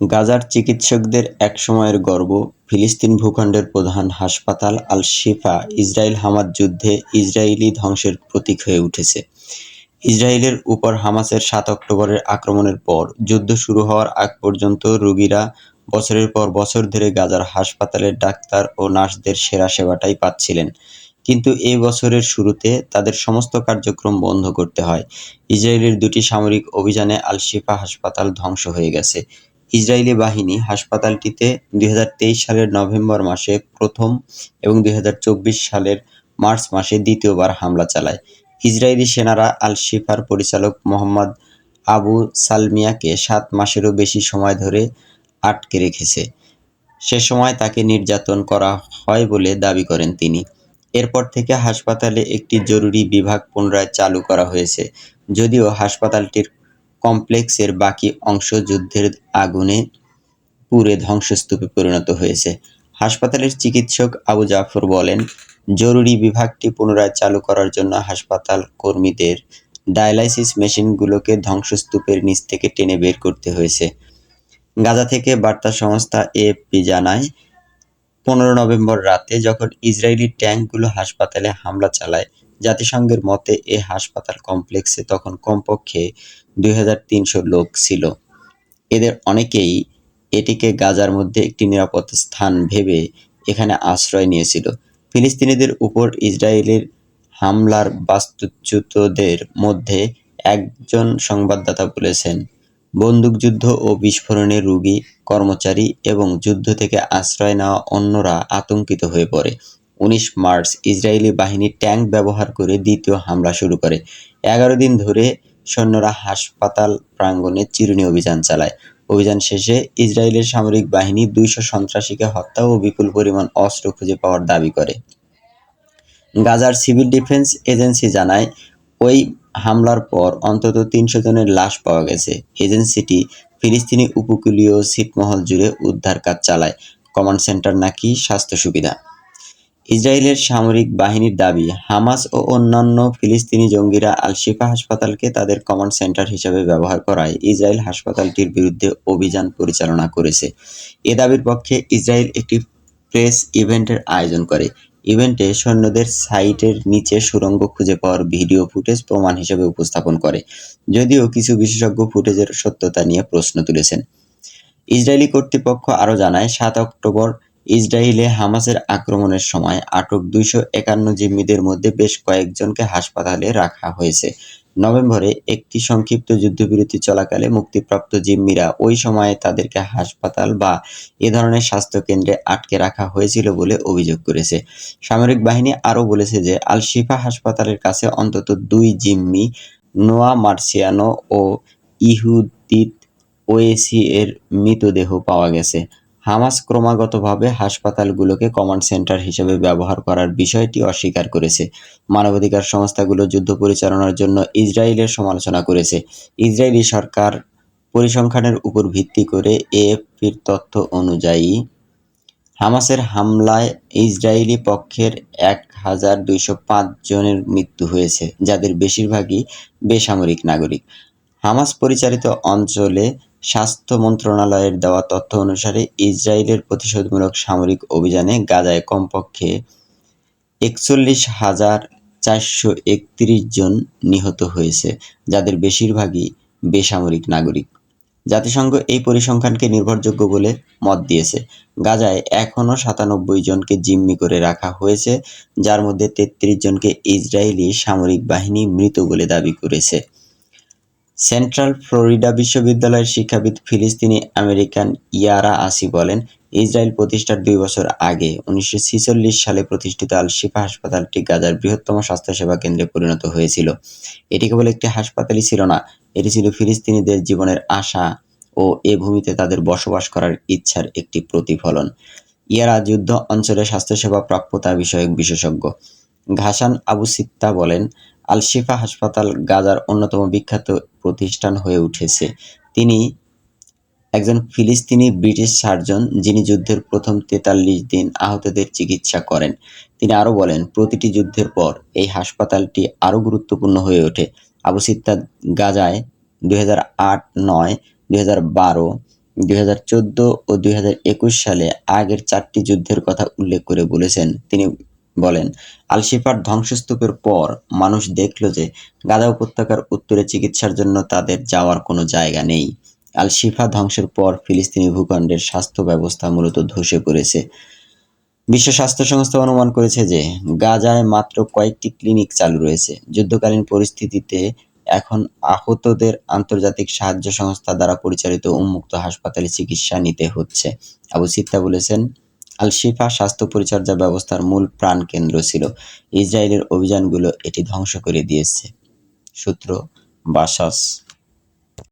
গাজার চিকিৎসকদের এক সময়ের গর্ব, ফিলিস্তিন ভূখণ্ডের প্রধান হাসপাতাল আল শিফা ইসরায়েল হামাস যুদ্ধে ইসরায়েলি ধ্বংসের প্রতীক হয়ে উঠেছে। ইসরায়েলের উপর হামাসের সাত অক্টোবরের আক্রমণের পর যুদ্ধ শুরু হওয়ার আগ পর্যন্ত রোগীরা বছরের পর বছর ধরে গাজার হাসপাতালের ডাক্তার ও নার্সদের সেরা সেবাটাই পাচ্ছিলেন। কিন্তু এই বছরের শুরুতে তাদের সমস্ত কার্যক্রম বন্ধ করতে হয়। ইসরায়েলের দুটি সামরিক অভিযানে আল শিফা হাসপাতাল ধ্বংস হয়ে গেছে। ইসরায়েলি বাহিনী হাসপাতালটিতে দুই হাজার তেইশ সালের নভেম্বর মাসে প্রথম এবং দুই হাজার চব্বিশ সালের মার্চ মাসে দ্বিতীয়বার হামলা চালায়। ইসরায়েলি সেনারা আল শিফার পরিচালক মোহাম্মদ আবু সালমিয়াকে সাত মাসেরও বেশি সময় ধরে আটকে রেখেছে। সে সময় তাকে নির্যাতন করা হয় বলে দাবি করেন তিনি। এরপর থেকে হাসপাতালে একটি জরুরি বিভাগ পুনরায় চালু করা হয়েছে। যদিও হাসপাতালটির কমপ্লেক্সের বাকি অংশ যুদ্ধের আগুনে পুড়ে ধ্বংসস্তূপে পরিণত হয়েছে। হাসপাতালের চিকিৎসক আবু জাফর বলেন, জরুরি বিভাগটি পুনরায় চালু করার জন্য হাসপাতাল কর্মীদের ডায়ালাইসিস মেশিনগুলোকে ধ্বংসস্তূপের নিচ থেকে টেনে বের করতে হয়েছে। গাজা থেকে বার্তা সংস্থা এএফপি জানায়, পনেরো নভেম্বর রাতে যখন ইসরায়েলি ট্যাঙ্কগুলো হাসপাতালে হামলা চালায় জাতিসংঘের মতে, এ হাসপাতাল কমপ্লেক্সে তখন কমপক্ষে দুই হাজার তিনশো লোক ছিল। এদের অনেকেই এটিকে গাজার মধ্যে একটি নিরাপদ স্থান ভেবে এখানে আশ্রয় নিয়েছিল। ফিলিস্তিনিদের উপর ইসরায়েলের হামলার বাস্তুচ্যুতদের মধ্যে একজন সংবাদদাতা বলেছেন বন্দুকযুদ্ধ ও বিস্ফোরণের রোগী, কর্মচারী এবং যুদ্ধ থেকে আশ্রয় নেওয়া অন্যরা আতঙ্কিত হয়ে পড়ে। উনিশ মার্চ ইসরায়েলি বাহিনী ট্যাঙ্ক ব্যবহার করে দ্বিতীয় হামলা শুরু করে। এগারো দিন ধরে সৈন্যরা হাসপাতাল প্রাঙ্গণে চিরুনি অভিযান চালায়। অভিযান শেষে ইসরায়েলের সামরিক বাহিনী দুইশো সন্ত্রাসীকে হত্যা ও বিপুল পরিমাণ অস্ত্র খুঁজে পাওয়ার দাবি করে। গাজার সিভিল ডিফেন্স এজেন্সি জানায়, ওই হামলার পর অন্তত তিনশো জনের লাশ পাওয়া গেছে। এজেন্সিটি ফিলিস্তিনি উপকূলীয় ছিটমহল জুড়ে উদ্ধার কাজ চালায়। কমান্ড সেন্টার নাকি স্বাস্থ্য সুবিধা। ইসরায়েলের সামরিক বাহিনীর দাবি, হামাস ও অন্যান্য ফিলিস্তিনি জঙ্গিরা আল শিফা হাসপাতালকে তাদের কমান্ড সেন্টার হিসেবে ব্যবহার করায় ইসরায়েল হাসপাতালটির বিরুদ্ধে অভিযান পরিচালনা করেছে। এ দাবির পক্ষে ইসরায়েল একটি প্রেস ইভেন্টের আয়োজন করে। ইভেন্টে সৈন্যদের সাইটের নিচে সুড়ঙ্গ খুঁজে পাওয়ার ভিডিও ফুটেজ প্রমাণ হিসেবে উপস্থাপন করে, যদিও কিছু বিশেষজ্ঞ ফুটেজের সত্যতা নিয়ে প্রশ্ন তুলেছেন। ইসরায়েলি কর্তৃপক্ষ আরও জানায়, সাত অক্টোবর ইসরায়েলে হামাসের আক্রমণের সময় আটক দুইশো একান্ন জিম্মিদের মধ্যে বেশ কয়েকজনকে হাসপাতালে রাখা হয়েছে। নভেম্বরে একটি সংক্ষিপ্ত যুদ্ধবিরতি চলাকালে মুক্তিপ্রাপ্ত জিম্মিরা ওই সময়ে তাদেরকে হাসপাতাল বা এ ধরনের স্বাস্থ্যকেন্দ্রে আটকে রাখা হয়েছিল বলে অভিযোগ করেছে। সামরিক বাহিনী আরও বলেছে যে আল শিফা হাসপাতালের কাছে অন্তত দুই জিম্মি, নোয়া মার্সিয়ানো ও ইহুদিত ওয়েসি এর মৃতদেহ পাওয়া গেছে। হামাস ক্রমাগতভাবে হাসপাতালগুলোকে কমান্ড সেন্টার হিসেবে ব্যবহার করার বিষয়টি অস্বীকার করেছে। মানবাধিকার সংস্থাগুলো যুদ্ধ পরিচালনার জন্য ইসরায়েলের সমালোচনা করেছে। ইসরায়েলি সরকার পরিসংখ্যানের উপর ভিত্তি করে এএফপির তথ্য অনুযায়ী, হামাসের হামলায় ইসরায়েলি পক্ষের এক হাজার দুইশো পাঁচ জনের মৃত্যু হয়েছে, যাদের বেশিরভাগই বেসামরিক নাগরিক। হামাস পরিচালিত অঞ্চলে স্বাস্থ্য মন্ত্রণালয়ের দেওয়া তথ্য অনুসারে ইসরায়েলের প্রতিশোধমূলক সামরিক অভিযানে গাজায় কমপক্ষে একচল্লিশ হাজার চারশো একত্রিশ জন নিহত হয়েছে, যাদের বেশিরভাগই বেসামরিক নাগরিক। জাতিসংঘ এই পরিসংখ্যানকে নির্ভরযোগ্য বলে মত দিয়েছে। গাজায় এখনও সাতানব্বই জনকে জিম্মি করে রাখা হয়েছে, যার মধ্যে তেত্রিশ জনকে ইসরায়েলি সামরিক বাহিনী মৃত বলে দাবি করেছে। সেন্ট্রাল ফ্লোরিডা বিশ্ববিদ্যালয়ের শিক্ষাবিদ ফিলিস্তিনি আমেরিকান ইয়ারা আসি বলেন, ইসরায়েল প্রতিষ্ঠার দুই বছর আগে উনিশশো সালে প্রতিষ্ঠিত আল শিফা হাসপাতালটি গাজার বৃহত্তম স্বাস্থ্যসেবা কেন্দ্রে পরিণত হয়েছিল। এটি কেবল একটি হাসপাতালই ছিল না, এটি ছিল ফিলিস্তিনিদের জীবনের আশা ও এ ভূমিতে তাদের বসবাস করার ইচ্ছার একটি প্রতিফলন। ইয়ারা যুদ্ধ অঞ্চলে স্বাস্থ্যসেবা প্রাপ্যতা বিষয়ক বিশেষজ্ঞ। ঘাসান আবু সিত্তা বলেন আল শিফা হাসপাতাল গাজার অন্যতম বিখ্যাত প্রতিষ্ঠান হয়ে উঠেছে। তিনি একজন ফিলিস্তিনি ব্রিটিশ সার্জন যিনি যুদ্ধের প্রথম তেতাল্লিশ দিন আহতদের চিকিৎসা করেন। তিনি আরও বলেন, প্রতিটি যুদ্ধের পর এই হাসপাতালটি আরও গুরুত্বপূর্ণ হয়ে ওঠে। আবু সিত্তা গাজায় দুই হাজার আট, নয় দুই হাজার বারো দুই ও দুই হাজার একুশ সালে আগের চারটি যুদ্ধের কথা উল্লেখ করে বলেছেন। তিনি বলেন আল শিফার ধ্বংসস্তূপের পর মানুষ দেখল যে গাদা উপত্যকার উত্তরে চিকিৎসার জন্য তাদের যাওয়ার কোনো জায়গা নেই। আল শিফা ধ্বংসের পর ফিলিস্তিনি ভূখণ্ডের স্বাস্থ্য ব্যবস্থা মূলত ধসে পড়েছে। বিশ্ব স্বাস্থ্য সংস্থা অনুমান করেছে যে গাজায় মাত্র কয়েকটি ক্লিনিক চালু রয়েছে। যুদ্ধকালীন পরিস্থিতিতে এখন আহতদের আন্তর্জাতিক সাহায্য সংস্থা দ্বারা পরিচালিত উন্মুক্ত হাসপাতালে চিকিৎসা নিতে হচ্ছে। আবু সিত্তা বলেছেন আল শিফা স্বাস্থ্য পরিচর্যা ব্যবস্থার মূল প্রাণ কেন্দ্র ছিল। ইসরায়েলের অভিযানগুলো এটি ধ্বংস করে দিয়েছে। সূত্র বাসাস।